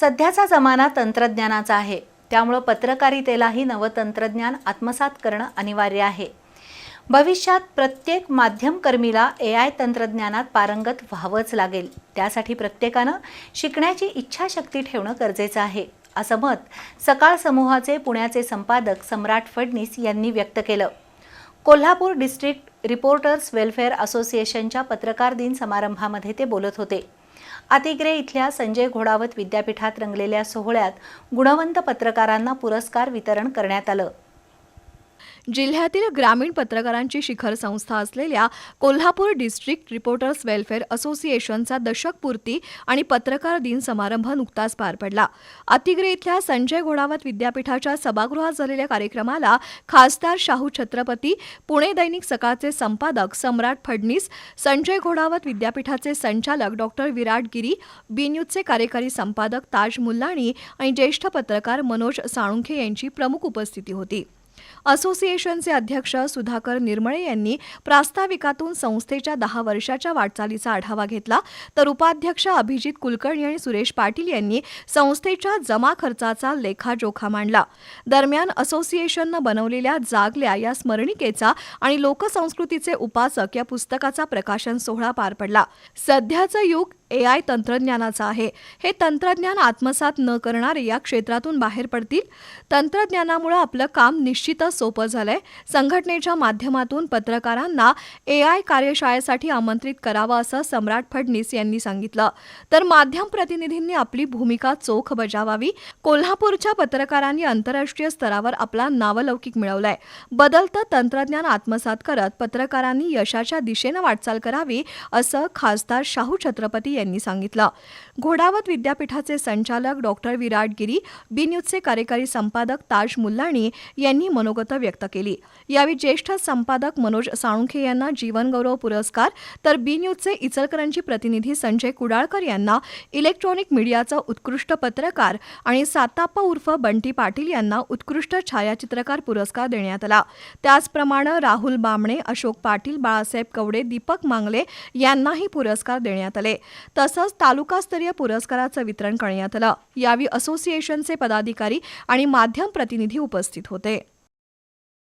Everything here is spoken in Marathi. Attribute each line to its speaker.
Speaker 1: सध्याचा जमाना तंत्रज्ञानाचा आहे. त्यामुळं पत्रकारितेलाही नवं तंत्रज्ञान आत्मसात करणं अनिवार्य आहे. भविष्यात प्रत्येक माध्यमकर्मीला ए आय तंत्रज्ञानात पारंगत व्हावंच लागेल. त्यासाठी प्रत्येकानं शिकण्याची इच्छाशक्ती ठेवणं गरजेचं आहे असं मत सकाळ समूहाचे पुण्याचे संपादक सम्राट फडणीस यांनी व्यक्त केलं. कोल्हापूर डिस्ट्रिक्ट रिपोर्टर्स वेलफेअर असोसिएशनच्या पत्रकार दिन समारंभामध्ये ते बोलत होते. आतिग्रे इथल्या संजय घोडावत विद्यापीठात रंगलेल्या सोहळ्यात गुणवंत पत्रकारांना पुरस्कार वितरण करण्यात आलं.
Speaker 2: जिल्ह्यातील ग्रामीण पत्रकारांची शिखर संस्था असलेल्या कोल्हापूर डिस्ट्रिक्ट रिपोर्टर्स वेलफेअर असोसिएशनचा दशकपूर्ती आणि पत्रकार दिन समारंभ नुकताच पार पडला. अतिग्रे इथल्या संजय घोडावत विद्यापीठाच्या सभागृहात झालेल्या कार्यक्रमाला खासदार शाहू छत्रपती पुणे दैनिक सकाळचे संपादक सम्राट फडणीस संजय घोडावत विद्यापीठाचे संचालक डॉक्टर विराट गिरी बी न्यूजचे कार्यकारी संपादक ताज मुल्लाणी आणि ज्येष्ठ पत्रकार मनोज साळुंखे यांची प्रमुख उपस्थिती होती. असोसिएशनचे अध्यक्ष सुधाकर निर्मळे यांनी प्रास्ताविकातून संस्थेच्या दहा वर्षाच्या वाटचालीचा आढावा घेतला. तर उपाध्यक्ष अभिजित कुलकर्णी आणि सुरेश पाटील यांनी संस्थेच्या जमा खर्चाचा लेखाजोखा मांडला. दरम्यान असोसिएशननं बनवलेल्या जागल्या या स्मरणिकेचा आणि लोकसंस्कृतीचे उपासक या पुस्तकाचा प्रकाशन सोहळा पार पडला. सध्याचं युग ए आय तंत्रज्ञानाचं आहे. हे तंत्रज्ञान आत्मसात न करणारे या क्षेत्रातून बाहेर पडतील. तंत्रज्ञानामुळे आपलं काम निश्चितच सोपं झालंय. संघटनेच्या माध्यमातून पत्रकारांना ए आय कार्यशाळेसाठी आमंत्रित करावं असं सम्राट फडणीस यांनी सांगितलं. तर माध्यम प्रतिनिधींनी आपली भूमिका चोख बजावावी. कोल्हापूरच्या पत्रकारांनी आंतरराष्ट्रीय स्तरावर आपला नावलौकिक मिळवलाय. बदलतं तंत्रज्ञान आत्मसात करत पत्रकारांनी यशाच्या दिशेनं वाटचाल करावी असं खासदार शाहू छत्रपती यांनी सांगितलं. घोडावत विद्यापीठाचे संचालक डॉक्टर विराट गिरी बी न्यूजचे कार्यकारी संपादक ताज मुल्लाणी यांनी मनोगत व्यक्त केली. यावेळी ज्येष्ठ संपादक मनोज साळुंखे यांना जीवनगौरव पुरस्कार तर बी न्यूजचे इचलकरंजी प्रतिनिधी संजय कुडाळकर यांना इलेक्ट्रॉनिक मीडियाचा उत्कृष्ट पत्रकार आणि साताप्पा उर्फ बंटी पाटील यांना उत्कृष्ट छायाचित्रकार पुरस्कार देण्यात आला. त्याचप्रमाणे राहुल बामणे अशोक पाटील बाळासाहेब कवडे दीपक मांगले यांनाही पुरस्कार देण्यात आले. तसंच तालुकास्तरीय पुरस्काराचं वितरण करण्यात आलं. यावेळी असोसिएशनचे पदाधिकारी आणि माध्यम प्रतिनिधी उपस्थित होते.